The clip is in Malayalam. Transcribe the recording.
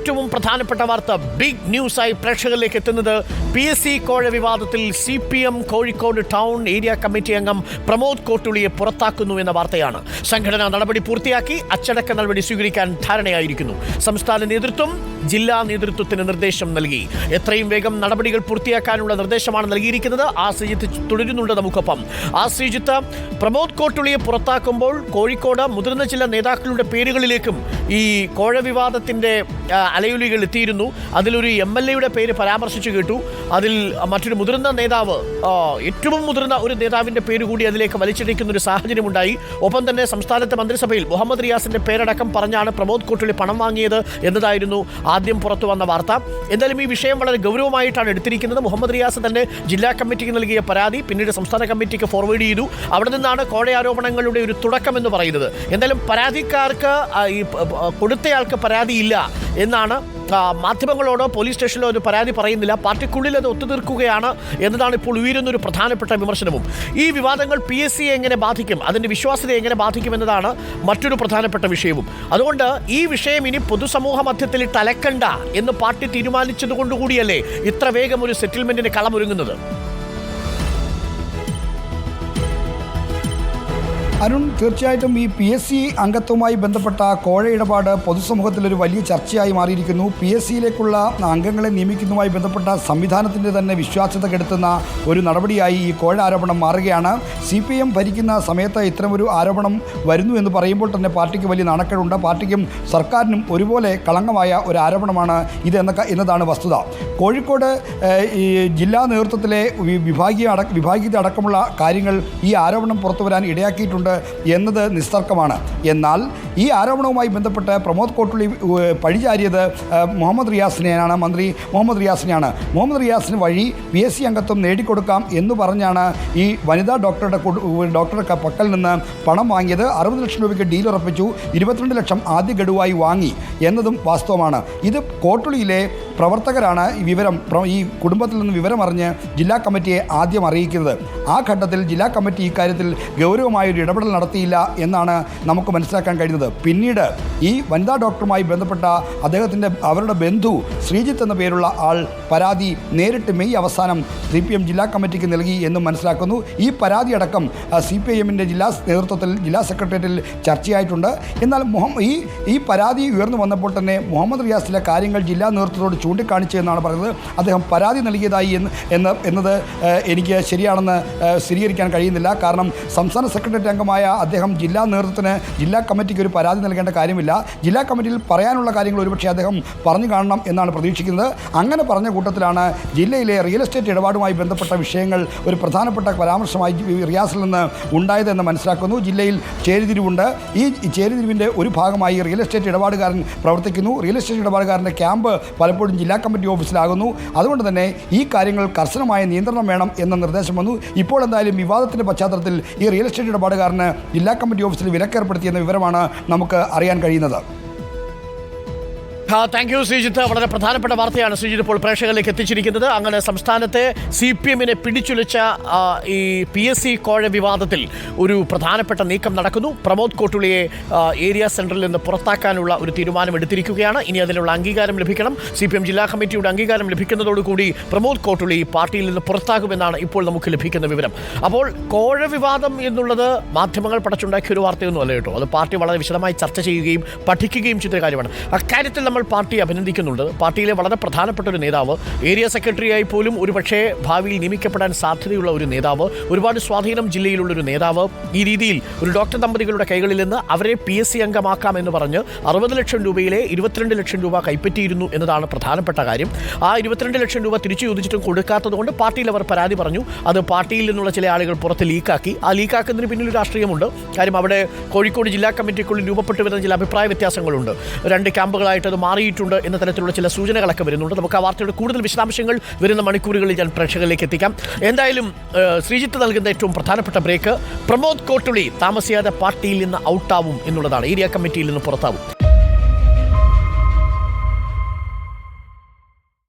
ഏറ്റവും പ്രധാനപ്പെട്ട വാർത്ത ബിഗ് ന്യൂസായി പ്രേക്ഷകരിലേക്ക് എത്തുന്നത് പി എസ് സി കോഴ വിവാദത്തിൽ C P M Kozhikode town area committee അംഗം പ്രമോദ് കോട്ടുളിയെ പുറത്താക്കുന്നു എന്ന വാർത്തയാണ്. സംഘടന നടപടി പൂർത്തിയാക്കി അച്ചടക്ക നടപടി സ്വീകരിക്കാൻ ധാരണയായിരിക്കുന്നു. സംസ്ഥാന നേതൃത്വം ജില്ലാ നേതൃത്വത്തിന് നിർദ്ദേശം നൽകി. എത്രയും വേഗം നടപടികൾ പൂർത്തിയാക്കാനുള്ള നിർദ്ദേശമാണ് നൽകിയിരിക്കുന്നത്. ആ ശ്രീജിത്ത് തുടരുന്നുണ്ട് നമുക്കൊപ്പം. ആ ശ്രീജിത്ത് പ്രമോദ് കോട്ടുളിയെ പുറത്താക്കുമ്പോൾ കോഴിക്കോട് മുതിർന്ന ചില നേതാക്കളുടെ പേരുകളിലേക്കും ഈ കോഴ വിവാദത്തിന്റെ ആ, അലയൊലികൾ എത്തിയിരുന്നു. അതിലൊരു എം എൽ എയുടെ പേര് പരാമർശിച്ചു കേട്ടു. അതിൽ മറ്റൊരു മുതിർന്ന നേതാവ് ഏറ്റവും മുതിർന്ന ഒരു നേതാവിന്റെ പേര് കൂടി അതിലേക്ക് വലിച്ചിടിക്കുന്ന ഒരു സാഹചര്യമുണ്ടായി. ഒപ്പം തന്നെ സംസ്ഥാനത്തെ മന്ത്രിസഭയിൽ മുഹമ്മദ് റിയാസിന്റെ പേരടക്കം പറഞ്ഞാണ് പ്രമോദ് കോട്ടുള്ളി പണം വാങ്ങിയത് എന്നതായിരുന്നു ആദ്യം പുറത്തു വന്ന വാർത്ത. എന്തായാലും ഈ വിഷയം വളരെ ഗൗരവമായിട്ടാണ് എടുത്തിരിക്കുന്നത്. മുഹമ്മദ് റിയാസ് തന്നെ ജില്ലാ കമ്മിറ്റിക്ക് നൽകിയ പരാതി പിന്നീട് സംസ്ഥാന കമ്മിറ്റിക്ക് ഫോർവേഡ് ചെയ്തു. അവിടെ നിന്നാണ് കോഴ ആരോപണങ്ങളുടെ ഒരു തുടക്കം എന്ന് പറയുന്നത്. എന്തായാലും പരാതിക്കാർക്ക് ഈ കൊടുത്തയാൾക്ക് പരാതിയില്ല. എന്നാണ് മാധ്യമങ്ങളോട് പോലീസ് സ്റ്റേഷനിലോ ഒരു പരാതി പറയുന്നില്ല. പാർട്ടിക്കുള്ളിൽ അത് ഒത്തുതീർക്കുകയാണ് എന്നതാണ് ഇപ്പോൾ ഉയരുന്ന ഒരു പ്രധാനപ്പെട്ട വിമർശനവും. ഈ വിവാദങ്ങൾ പി എസ് സിയെ എങ്ങനെ ബാധിക്കും അതിന്റെ വിശ്വാസ്യതയെ എങ്ങനെ ബാധിക്കും എന്നതാണ് മറ്റൊരു പ്രധാനപ്പെട്ട വിഷയവും. അതുകൊണ്ട് ഈ വിഷയം ഇനി പൊതുസമൂഹ മധ്യത്തിൽ തലക്കണ്ട എന്ന് പാർട്ടി തീരുമാനിച്ചതുകൊണ്ടുകൂടിയല്ലേ ഇത്ര വേഗം ഒരു സെറ്റിൽമെന്റിന് കളമൊരുങ്ങുന്നത് അരുൺ തീർച്ചയായിട്ടും ഈ പി എസ് സി അംഗത്വവുമായി ബന്ധപ്പെട്ട കോഴ ഇടപാട് പൊതുസമൂഹത്തിൽ ഒരു വലിയ ചർച്ചയായി മാറിയിരിക്കുന്നു. പി എസ് സിയിലേക്കുള്ള അംഗങ്ങളെ നിയമിക്കുന്നതുമായി ബന്ധപ്പെട്ട സംവിധാനത്തിന്റെ തന്നെ വിശ്വാസ്യത കെടുത്തുന്ന ഒരു നടപടിയായി ഈ കോഴ ആരോപണം മാറുകയാണ്. സി പി എം ഭരിക്കുന്ന സമയത്ത് ഇത്തരമൊരു ആരോപണം വരുന്നു എന്ന് പറയുമ്പോൾ തന്നെ പാർട്ടിക്ക് വലിയ നാണക്കേടുണ്ട്. പാർട്ടിക്കും സർക്കാരിനും ഒരുപോലെ കളങ്കമായ ഒരു ആരോപണമാണ് ഇത് എന്നൊക്കെ എന്നതാണ് വസ്തുത. കോഴിക്കോട് ഈ ജില്ലാ നേതൃത്വത്തിലെ വിഭാഗീയ അട വിഭാഗീയത അടക്കമുള്ള കാര്യങ്ങൾ ഈ ആരോപണം പുറത്തുവരാൻ ഇടയാക്കിയിട്ടുണ്ട്. എന്നത് നിസ്തർക്കമാണ്. എന്നാൽ ഈ ആരോപണവുമായി ബന്ധപ്പെട്ട് പ്രമോദ് കോട്ടുള്ളി പഴിചാരിയത് മുഹമ്മദ് റിയാസിനെയാണ്. മന്ത്രി മുഹമ്മദ് റിയാസിനെയാണ്. മുഹമ്മദ് റിയാസിന് വഴി പി എസ് സി അംഗത്വം നേടിക്കൊടുക്കാം എന്ന് പറഞ്ഞാണ് ഈ വനിതാ ഡോക്ടറുടെ കൊടു- ഡോക്ടറുടെ പക്കൽ നിന്ന് പണം വാങ്ങിയത്. അറുപത് ലക്ഷം രൂപയ്ക്ക് ഡീൽ ഉറപ്പിച്ചു. ഇരുപത്തിരണ്ട് ലക്ഷം ആദ്യ ഗഡുവായി വാങ്ങി എന്നതും വാസ്തവമാണ്. ഇത് കോട്ടുളിയിലെ പ്രവർത്തകരാണ് ഈ വിവരം ഈ കുടുംബത്തിൽ നിന്ന് വിവരമറിഞ്ഞ് ജില്ലാ കമ്മിറ്റിയെ ആദ്യം അറിയിക്കുന്നത്. ആ ഘട്ടത്തിൽ ജില്ലാ കമ്മിറ്റി ഇക്കാര്യത്തിൽ ഗൗരവമായൊരു ഇടപെടൽ നടത്തിയില്ല എന്നാണ് നമുക്ക് മനസ്സിലാക്കാൻ കഴിയുന്നത്. പിന്നീട് ഈ വനിതാ ഡോക്ടറുമായി ബന്ധപ്പെട്ട അദ്ദേഹത്തിന്റെ അവരുടെ ബന്ധു ശ്രീജിത്ത് എന്ന പേരുള്ള ആൾ പരാതി നേരിട്ട് മെയ് അവസാനം സി പി എം ജില്ലാ കമ്മിറ്റിക്ക് നൽകി എന്നും മനസ്സിലാക്കുന്നു. ഈ പരാതി അടക്കം സി പി എമ്മിന്റെ ജില്ലാ നേതൃത്വത്തിൽ ജില്ലാ സെക്രട്ടേറിയറ്റിൽ ചർച്ചയായിട്ടുണ്ട്. എന്നാൽ മുഹമ്മ ഈ ഈ പരാതി ഉയർന്നു വന്നപ്പോൾ തന്നെ മുഹമ്മദ് റിയാസിലെ കാര്യങ്ങൾ ജില്ലാ നേതൃത്വത്തോട് ചൂണ്ടിക്കാണിച്ചു എന്നാണ് പറയുന്നത് അദ്ദേഹം പരാതി നൽകിയതായി എന്ന് എന്ന് എന്നത് എനിക്ക് ശരിയാണെന്ന് സ്ഥിരീകരിക്കാൻ കഴിയുന്നില്ല. കാരണം സംസ്ഥാന സെക്രട്ടേറിയറ്റ് അംഗമായ അദ്ദേഹം ജില്ലാ നേതൃത്വത്തിന് ജില്ലാ കമ്മിറ്റിക്ക് ഒരു പരാതി നൽകേണ്ട കാര്യമില്ല. ജില്ലാ കമ്മിറ്റിയിൽ പറയാനുള്ള കാര്യങ്ങൾ ഒരുപക്ഷെ അദ്ദേഹം പറഞ്ഞു കാണണം എന്നാണ് പ്രതീക്ഷിക്കുന്നത്. അങ്ങനെ പറഞ്ഞ കൂട്ടത്തിലാണ് ജില്ലയിലെ റിയൽ എസ്റ്റേറ്റ് ഇടപാടുമായി ബന്ധപ്പെട്ട വിഷയങ്ങൾ ഒരു പ്രധാനപ്പെട്ട പരാമർശമായി റിയാസിൽ നിന്ന് ഉണ്ടായതെന്ന് മനസ്സിലാക്കുന്നു. ജില്ലയിൽ ചേരിതിരിവുണ്ട്. ഈ ചേരിതിരിവിന്റെ ഒരു ഭാഗമായി റിയൽ എസ്റ്റേറ്റ് ഇടപാടുകാരൻ പ്രവർത്തിക്കുന്നു. റിയൽ എസ്റ്റേറ്റ് ഇടപാടുകാരന്റെ ക്യാമ്പ് പലപ്പോഴും ജില്ലാ കമ്മിറ്റി ഓഫീസിലാകുന്നു. അതുകൊണ്ട് തന്നെ ഈ കാര്യങ്ങൾ കർശനമായ നിയന്ത്രണം വേണം എന്ന നിർദ്ദേശം വന്നു. ഇപ്പോൾ എന്തായാലും വിവാദത്തിന്റെ പശ്ചാത്തലത്തിൽ ഈ റിയൽ എസ്റ്റേറ്റ് ഇടപാടുകാരന് ജില്ലാ കമ്മിറ്റി ഓഫീസിൽ വിലക്കേർപ്പെടുത്തിയെന്ന വിവരമാണ് നമുക്ക് അറിയാൻ കഴിയുന്നത്. Thank you Sreejith. വളരെ പ്രധാനപ്പെട്ട വാർത്തയാണ് ശ്രീജിത്ത് ഇപ്പോൾ പ്രേക്ഷകരിലേക്ക് എത്തിച്ചിരിക്കുന്നത്. അങ്ങനെ സംസ്ഥാനത്തെ സി പി എമ്മിനെ പിടിച്ചുലച്ച ഈ പി എസ് സി കോഴ വിവാദത്തിൽ ഒരു പ്രധാനപ്പെട്ട നീക്കം നടക്കുന്നു. പ്രമോദ് കോട്ടുളിയെ ഏരിയ സെന്ററിൽ നിന്ന് പുറത്താക്കാനുള്ള ഒരു തീരുമാനം എടുത്തിരിക്കുകയാണ്. ഇനി അതിനുള്ള അംഗീകാരം ലഭിക്കണം. സി പി എം ജില്ലാ കമ്മിറ്റിയുടെ അംഗീകാരം ലഭിക്കുന്നതോടുകൂടി പ്രമോദ് കോട്ടുളി പാർട്ടിയിൽ നിന്ന് പുറത്താകുമെന്നാണ് ഇപ്പോൾ നമുക്ക് ലഭിക്കുന്ന വിവരം. അപ്പോൾ കോഴ വിവാദം എന്നുള്ളത് മാധ്യമങ്ങൾ പടച്ചുണ്ടാക്കിയ ഒരു വാർത്തയൊന്നും അല്ല കേട്ടോ. അത് പാർട്ടി വളരെ വിശദമായി ചർച്ച ചെയ്യുകയും പഠിക്കുകയും ചെയ്ത കാര്യമാണ്. അക്കാര്യത്തിൽ നമ്മൾ പാർട്ടിയെ അഭിനന്ദിക്കുന്നുണ്ട്. പാർട്ടിയിലെ വളരെ പ്രധാനപ്പെട്ട ഒരു നേതാവ് ഏരിയ സെക്രട്ടറിയായി പോലും ഒരുപക്ഷേ ഭാവിയിൽ നിയമിക്കപ്പെടാൻ സാധ്യതയുള്ള ഒരു നേതാവ് ഒരുപാട് സ്വാധീനം ജില്ലയിലുള്ള ഒരു നേതാവ് ഈ രീതിയിൽ ഒരു ഡോക്ടർ ദമ്പതികളുടെ കൈകളിൽ നിന്ന് അവരെ പി എസ് സി അംഗമാക്കാം എന്ന് പറഞ്ഞ് അറുപത് ലക്ഷം രൂപയിലെ ഇരുപത്തിരണ്ട് ലക്ഷം രൂപ കൈപ്പറ്റിയിരുന്നു എന്നതാണ് പ്രധാനപ്പെട്ട കാര്യം. ആ ഇരുപത്തിരണ്ട് ലക്ഷം രൂപ തിരിച്ചു ചോദിച്ചിട്ടും കൊടുക്കാത്തതുകൊണ്ട് പാർട്ടിയിൽ അവർ പരാതി പറഞ്ഞു. അത് പാർട്ടിയിൽ നിന്നുള്ള ചില ആളുകൾ പുറത്ത് ലീക്കാക്കി. ആ ലീക്കാക്കുന്നതിന് പിന്നിൽ ഒരു രാഷ്ട്രീയമുണ്ട്. കാര്യം അവിടെ കോഴിക്കോട് ജില്ലാ കമ്മിറ്റിക്കുള്ളിൽ രൂപപ്പെട്ടു വരുന്ന ചില അഭിപ്രായ വ്യത്യാസങ്ങളുണ്ട്. രണ്ട് ക്യാമ്പുകളായിട്ട് അത് മാറിയിട്ടുണ്ട് എന്ന തരത്തിലുള്ള ചില സൂചനകളൊക്കെ വരുന്നുണ്ട്. നമുക്ക് ആ വാർത്തയുടെ കൂടുതൽ വിശദാംശങ്ങൾ വരുന്ന മണിക്കൂറുകളിൽ ഞാൻ പ്രേക്ഷകരിലേക്ക് എത്തിക്കാം. എന്തായാലും ശ്രീജിത്ത് നൽകുന്ന ഏറ്റവും പ്രധാനപ്പെട്ട ബ്രേക്ക് പ്രമോദ് കോട്ടുളി താമസിയാതെ പാർട്ടിയിൽ നിന്ന് ഔട്ടാവും എന്നുള്ളതാണ്. ഏരിയ കമ്മിറ്റിയിൽ നിന്ന് പുറത്താവും.